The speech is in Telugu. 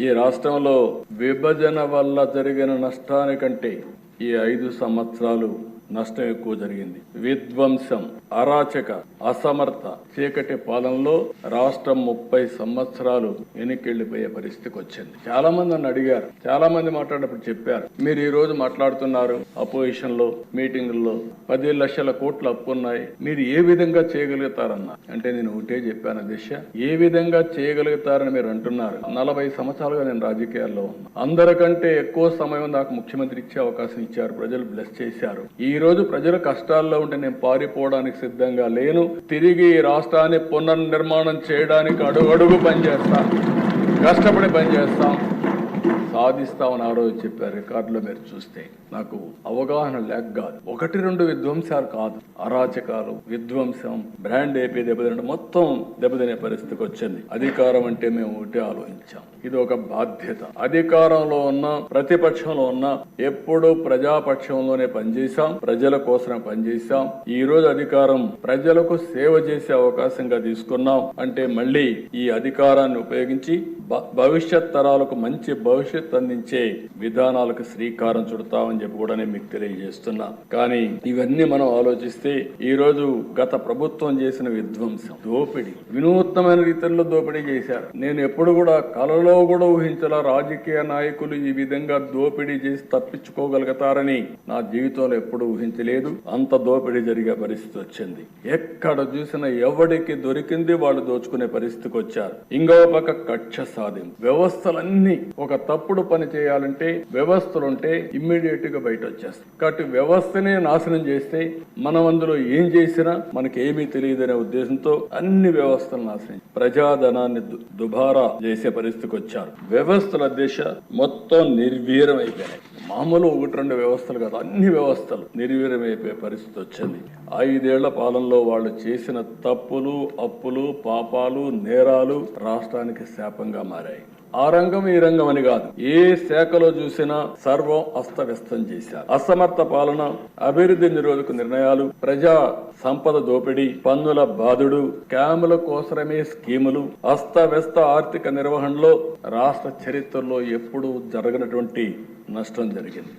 ఈ రాష్ట్రంలో విభజన వల్ల జరిగిన నష్టానికంటే ఈ ఐదు సంవత్సరాలు నష్టం ఎక్కువ జరిగింది. విధ్వంసం అరాచక అసమర్థ చీకటి పాలనలో రాష్ట్రం ముప్పై సంవత్సరాలు వెనక్కి పరిస్థితికి వచ్చింది. చాలా మంది నన్ను అడిగారు. చాలా మంది మాట్లాడినప్పుడు చెప్పారు. మీరు ఈ రోజు మాట్లాడుతున్నారు అపోజిషన్లో మీటింగుల్లో పది లక్షల కోట్లు అప్పు ఉన్నాయి మీరు ఏ విధంగా చేయగలుగుతారన్న? అంటే నేను ఒకటే చెప్పాను దిశ ఏ విధంగా చేయగలుగుతారని మీరు అంటున్నారు? నలభై సంవత్సరాలుగా నేను రాజకీయాల్లో ఉన్నా. అందరికంటే ఎక్కువ సమయం నాకు ముఖ్యమంత్రి ఇచ్చే అవకాశం ఇచ్చారు. ప్రజలు బ్లెస్ చేశారు. ఈ ఈరోజు ప్రజల కష్టాల్లో ఉంటే నేను పారిపోవడానికి సిద్ధంగా లేను. తిరిగి ఈ రాష్ట్రాన్ని పునర్నిర్మాణం చేయడానికి అడుగడుగు పనిచేస్తాను. కష్టపడి పనిచేస్తాం. సాధిస్తామని ఆ రోజు చెప్పారు రికార్డులో మీరు చూస్తే నాకు అవగాహన లేక కాదు. ఒకటి రెండు విధ్వంసాలు కాదు. అరాచకాలు విధ్వంసం బ్రాండ్ ఏపీ దెబ్బతిన మొత్తం దెబ్బతినే పరిస్థితికి వచ్చింది. అధికారం అంటే మేము ఒకటే ఆలోచించాం. ఇది ఒక బాధ్యత. అధికారంలో ఉన్న ప్రతిపక్షంలో ఉన్న ఎప్పుడూ ప్రజాపక్షంలోనే పనిచేశాం ప్రజల కోసం పనిచేశాం. ఈ రోజు అధికారం ప్రజలకు సేవ చేసే అవకాశంగా తీసుకున్నాం. అంటే మళ్ళీ ఈ అధికారాన్ని ఉపయోగించి భవిష్యత్ తరాలకు మంచి భవిష్యత్ అందించే విధానాలకు శ్రీకారం చుడతామని చెప్పి కూడా నేను మీకు తెలియజేస్తున్నా. కానీ ఇవన్నీ మనం ఆలోచిస్తే ఈ రోజు గత ప్రభుత్వం చేసిన విధ్వంసం దోపిడీ వినూత్నమైన రీతిలో దోపిడీ చేశారు. నేను ఎప్పుడు కూడా కలలో కూడా ఊహించలా రాజకీయ నాయకులు ఈ విధంగా దోపిడీ చేసి తప్పించుకోగలుగుతారని నా జీవితంలో ఎప్పుడు ఊహించలేదు. అంత దోపిడీ జరిగే పరిస్థితి వచ్చింది. ఎక్కడ చూసినా ఎవడికి దొరికింది వాళ్ళు దోచుకునే పరిస్థితికి వచ్చారు. ఇంకో పక్క కక్ష సాధింపు. వ్యవస్థలన్నీ ఒక తప్పుడు పని చేయాలంటే వ్యవస్థలుంటే ఇమ్మీడియట్గా బయట వచ్చేస్తాయి కాబట్టి వ్యవస్థనే నాశనం చేస్తే మనం అందులో ఏం చేసినా మనకి ఏమీ తెలియదనే ఉద్దేశంతో అన్ని వ్యవస్థలు నాశనం ప్రజాధనాన్ని దు- దుబారా చేసే పరిస్థితికి వచ్చారు వ్యవస్థల దిశ మొత్తం నిర్వీర్యం అయిపోయినాయి మామూలు ఒకటి రెండు వ్యవస్థలు కాదు అన్ని వ్యవస్థలు నిర్వీర్యమైపోయే పరిస్థితి వచ్చింది. ఐదేళ్ళ పాలనలో వాళ్ళు చేసిన తప్పులు అప్పులు పాపాలు నేరాలు రాష్ట్రానికి శాపంగా మారాయి. ఆ రంగం ఈ రంగం అని కాదు. ఏ శాఖలో చూసినా సర్వం అస్తవ్యస్తం చేశారు. అసమర్థ పాలన అభివృద్ధి నిరోధక నిర్ణయాలు ప్రజా సంపద దోపిడీ పన్నుల బాధుడు క్యాముల కోసరమే స్కీములు అస్తవ్యస్త ఆర్థిక నిర్వహణలో రాష్ట్ర చరిత్రలో ఎప్పుడూ జరగనటువంటి నష్టం జరిగింది.